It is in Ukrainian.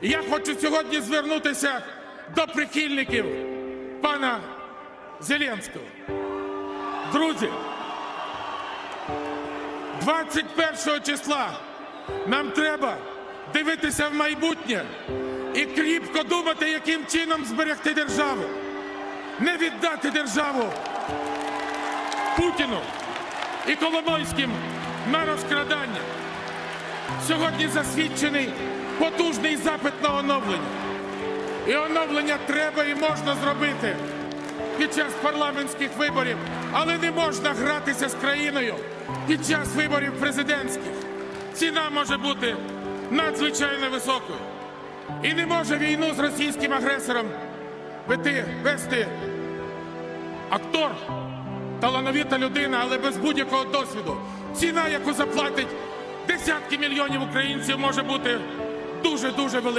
Я хочу сьогодні звернутися до прихильників пана Зеленського. Друзі, 21 числа нам треба дивитися в майбутнє і кріпко думати, яким чином зберегти державу. Не віддати державу Путіну і Коломойським на розкрадання. Сьогодні засвідчений потужний запит на оновлення. І оновлення треба і можна зробити під час парламентських виборів, але не можна гратися з країною під час виборів президентських. Ціна може бути надзвичайно високою. І не може війну з російським агресором вести, вести актор, талановита людина, але без будь-якого досвіду. Ціна, яку заплатить десятки мільйонів українців, може бути дуже дуже великою.